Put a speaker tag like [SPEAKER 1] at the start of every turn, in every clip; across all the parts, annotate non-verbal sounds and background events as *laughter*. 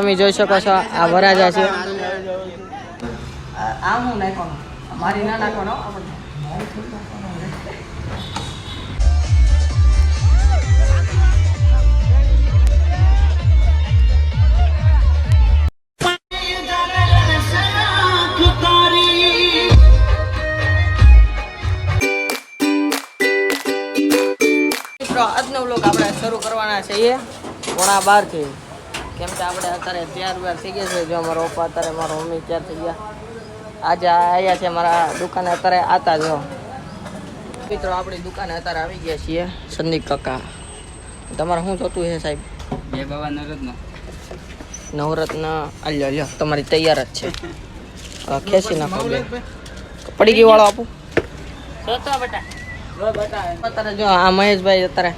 [SPEAKER 1] તમે જોઈ શકો છો, આ વરાજા છે. આમ હું આજનો વ્લોગ આપણે શરૂ કરવાના છીએ. પોણા બારથી કેમ કે આપણે અત્યારે તૈયાર વ્યાર થઈ ગયા છે. જો અમારો પપ્પા અત્યારે મારો મમ્મી તૈયાર થઈ ગયા. આજે આવ્યા છે મારા દુકાને અત્યારે આતા જો મિત્રો આપણી દુકાને અત્યારે આવી ગયા છીએ સંદીપ કાકા. તમારે શું જોતું છે સાહેબ?
[SPEAKER 2] બે બાબા નવરત્ન.
[SPEAKER 1] નવરત્ન? અલ્યો અલ્યો તમારી તૈયાર જ છે. ખેંચી નાખો બે. પડી ગઈ વાળો આપું? અત્યારે જો આ મહેશભાઈ અત્યારે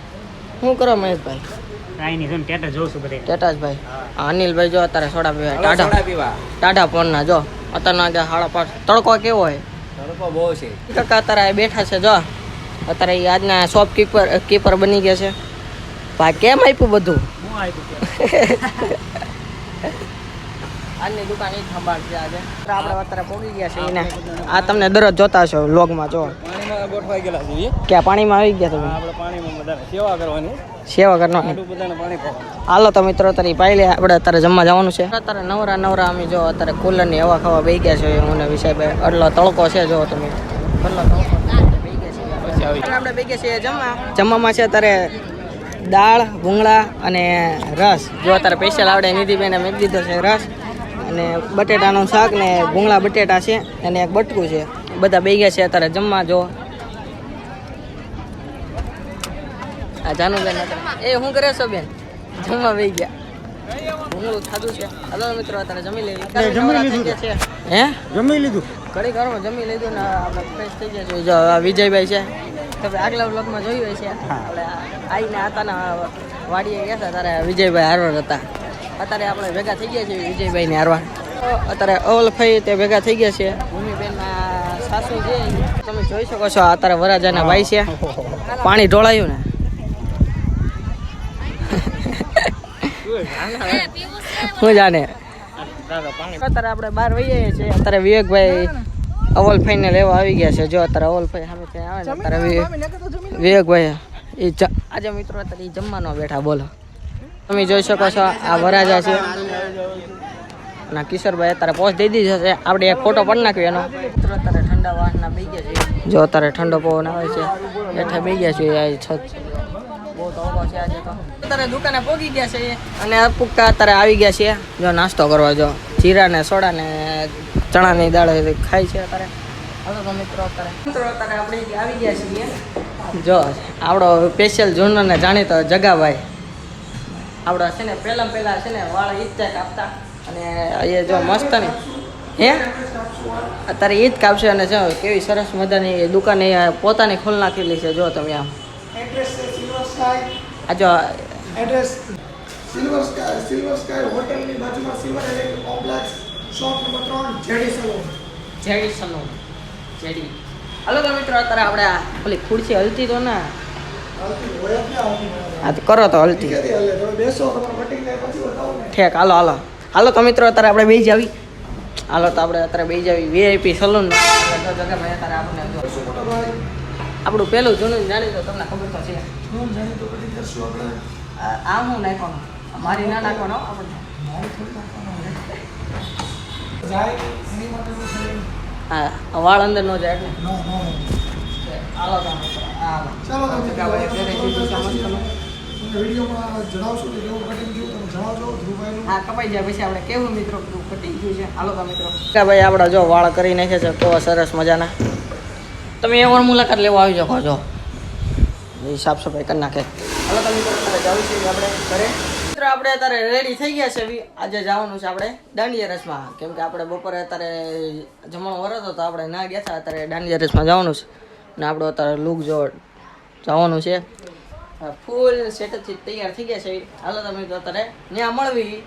[SPEAKER 1] શું કરો મહેશભાઈ?
[SPEAKER 2] કાંઈ નહીં ટેટા જોઉં છું બધે.
[SPEAKER 1] ટેટાસભાઈ અનિલભાઈ જો અત્યારે સોડા પીવા.
[SPEAKER 2] ટાટા પીવા.
[SPEAKER 1] ટાઢા પોરના જો. અત્યારના આજે સાડા પાંચ તડકો કેવો હોય
[SPEAKER 2] તડકો બહુ છે.
[SPEAKER 1] કાકા અત્યારે બેઠા છે જો. અત્યારે એ આજના શોપ કીપર કીપર બની ગયા છે. ભાઈ કેમ આપ્યું બધું?
[SPEAKER 2] હું આપ્યું *laughs*
[SPEAKER 1] આજની દુકાન એ સંભાળશે આજે. આપણે અત્યારે પહોંચી ગયા છે એને. આ તમને દરરોજ જોતા છો લોગમાં જો.
[SPEAKER 2] પાણીમાં ગોઠવાઈ ગયેલા છીએ
[SPEAKER 1] ક્યાં પાણીમાં આવી ગયા તમે?
[SPEAKER 2] આપણે પાણીમાં બધાને સેવા કરવાની.
[SPEAKER 1] સેવા કરવાની.
[SPEAKER 2] બધાને પાણી
[SPEAKER 1] હાલો તો મિત્રો અત્યારે પાઈ લે આપણે અત્યારે જમવા જવાનું છે. અત્યારે નવરા નવરા અમે જો અત્યારે કુલરની હવા ખાવા બેસી ગયા છે હું ને વિષયભાઈ એટલો તડકો છે જો તમે. એટલો તડકો આપણે બેસી છીએ જમવા. જમવામાં છે અત્યારે દાળ ભૂંગળા અને રસ. જો અત્યારે સ્પેશિયલ આવડે નિધિબેને મેં દીધો છે રસ અને બટેટાનું શાક ને ભૂંગળા બટેટા છે અને એક બટકું છે. બધા બે ગયા છે અત્યારે જમવા જો. આ જાનુબેન એ શું કરે છો બેન? જમવા વહી ગયા. હું ખાધું છે. હલો મિત્રો અત્યારે જમી લેવી.
[SPEAKER 2] જમી લીધું
[SPEAKER 1] છે. હે?
[SPEAKER 2] જમી લીધું?
[SPEAKER 1] ઘડી ઘરમાં જમી લીધું ને આપણે ફ્રેશ થઈ ગયા છે. જો આ વિજયભાઈ છે. તમે આગલા વ્લોગમાં જોયું હોય છે આપણે આઈને આતાના વાડીએ ગયા હતા. ત્યારે વિજયભાઈ હારવાર હતા. અત્યારે આપણે ભેગા થઈ ગયા છીએ વિજયભાઈને હારવાર. અત્યારે અવલભાઈ તે ભેગા થઈ ગયા છે. ભૂમિબેનના સાસુ છે. તમે જોઈ શકો છો અત્યારે વરાજાના ભાઈ છે. પાણી ઢોળાયું ને. હું જાણે? અત્યારે આપણે બહાર વહીએ છીએ. અત્યારે વિવેકભાઈ અવલભાઈને લેવા આવી ગયા છે. જો અત્યારે અવલભાઈ સામે ત્યાં આવે ને અત્યારે વિવેકભાઈ એ આજે મિત્રો અત્યારે એ જમવાનો બેઠા બોલો. તમે જોઈ શકો છો આ વરાજા છે. અને કિશોરભાઈ અત્યારે પોસ્ટ દઈ દીધો છે. આપણે એક ફોટો પણ નાખ્યો એનો. મિત્રો અત્યારે ઠંડા વાહનના બે ગયા છે જો અત્યારે ઠંડો પવન આવે છે બેઠા બે ગયા છે આ છત બહુ તડકો છે આજે તો. અત્યારે દુકાને પહોંચી ગયા છે અને પુક્કા અત્યારે આવી ગયા છે. જો નાસ્તો કરવા જો. જીરા ને સોડા ને ચણાની દાળ ખાય છે અત્યારે. મિત્રો અત્યારે. આવી ગયા છીએ. જો આપણો સ્પેશિયલ જૂનો ને જાણીતો જગાભાઈ. આપણા છે ને, પહેલા પહેલાં છે ને, વાળ ઈ કાપતા. અને એ જો મસ્ત ને. હે? અત્યારે ઈદ કાપશે અને જો કેવી સરસ મજાની દુકાને પોતાની ખોલ નાખેલી છે. જો તમે આમ
[SPEAKER 3] એડ્રેસ છે સિલ્વર સ્કાય
[SPEAKER 1] આ જો
[SPEAKER 3] address silver sky silver sky હોટલની બાજુમાં silver electric complex shop number ત્રણ JD salon
[SPEAKER 1] JD salon JD. હાલો તો મિત્રો અત્યારે આપણે આ ઓલી ખુરશી હલતી તો ના?
[SPEAKER 3] હોય.
[SPEAKER 1] તો કરો તો હલતી. ઠેક હાલો હાલો. હાલો તો મિત્રો અત્યારે આપણે બેસી જાવી. હાલો તો આપણે અત્યારે બેસી જાવી. વીઆઈપી સલૂન અત્યારે આપણે જો
[SPEAKER 3] શું ભાઈ
[SPEAKER 1] આપણું પેલું જૂનું જાણી તો તમને ખબર તો છે.
[SPEAKER 3] હું જાણી તો કટિંગ કરશું આપણે.
[SPEAKER 1] આ આમ હું નાખવાનો? મારી ના નાખવાનો? આપણે હા વાળ અંદર ન જાય એટલે આપણા જો વાળ કરી નાખે છે તો સરસ મજાના. તમે એ વાર મુલાકાત લેવા આવી શકો છો એ સાફ સફાઈ કરી નાખે. હાલો તો અત્યારે જવું છે આપણે ઘરે. મિત્રો આપણે અત્યારે રેડી થઈ ગયા છે આજે જવાનું છે આપણે દાંડિયા રસમાં. કેમ કે આપણે બપોરે અત્યારે જમણો વરસ હતો આપણે ના ગયા હતા. અત્યારે દાંડિયા રસમાં જવાનું છે. ને આપણો અત્યારે લુક જો જવાનું છે. ફૂલ સેટથી તૈયાર થઈ ગયા છે. હાલો તમે તો અત્યારે ત્યાં મળવી.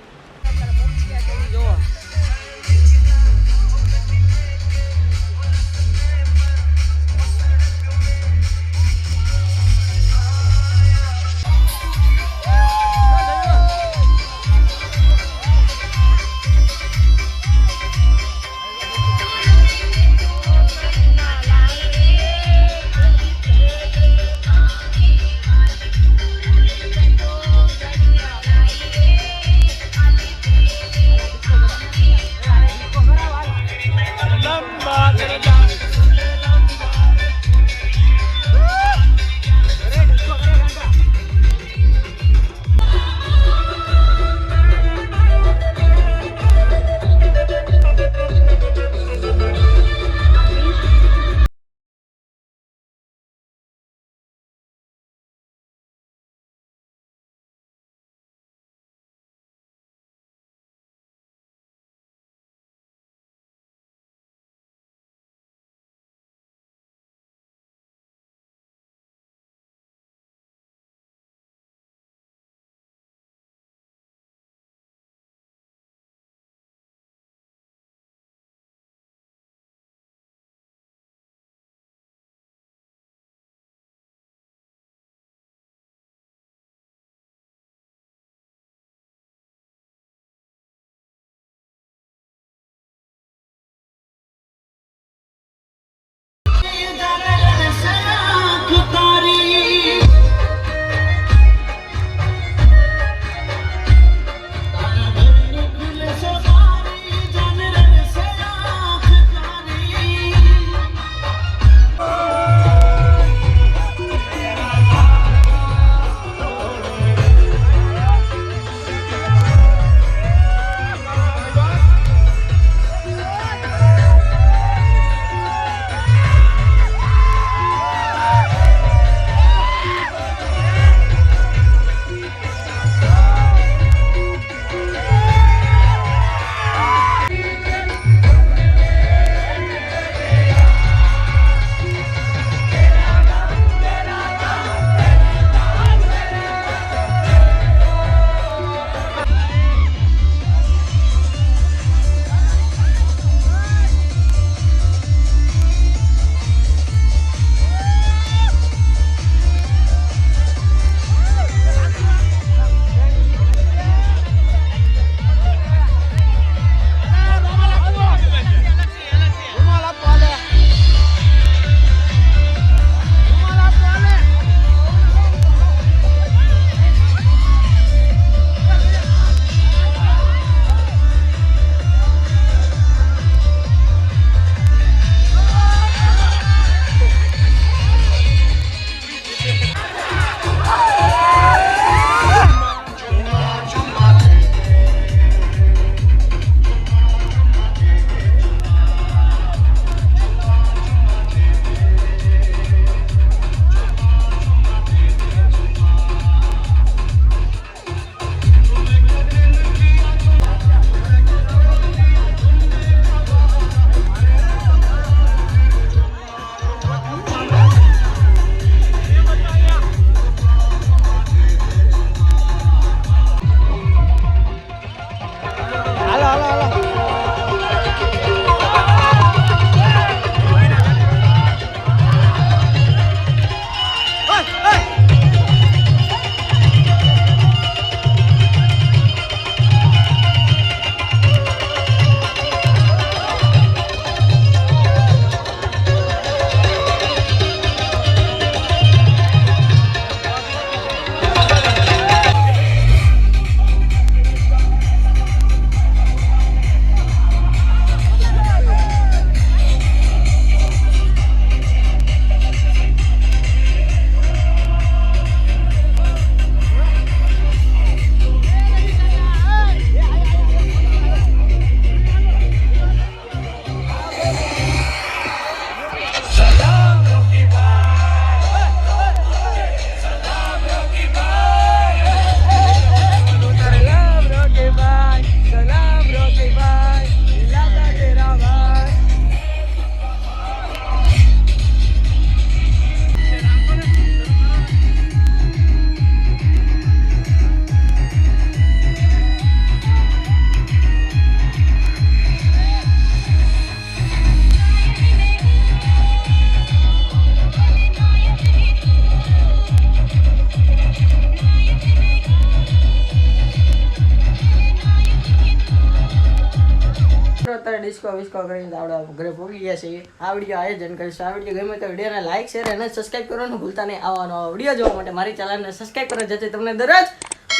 [SPEAKER 1] અત્યારે ડિસ્કો વિસ્કો કરીને આપણે ઘરે પહોંચી ગયા છીએ. આ વીડિયો આયોજન કરીશું. આ વીડિયો ગમે તો વિડીયોને લાઈક શેર અને સબસ્ક્રાઈબ કરવાનું ભૂલતા નહીં. આવવાનો વીડિયો જોવા માટે મારી ચેનલને સબસ્ક્રાઈબ કરો, જેથી તમને દરરોજ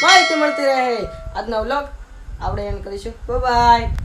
[SPEAKER 1] માહિતી મળતી રહે. આજનો વ્લોગ આપણે એન્ડ કરીશું. બાય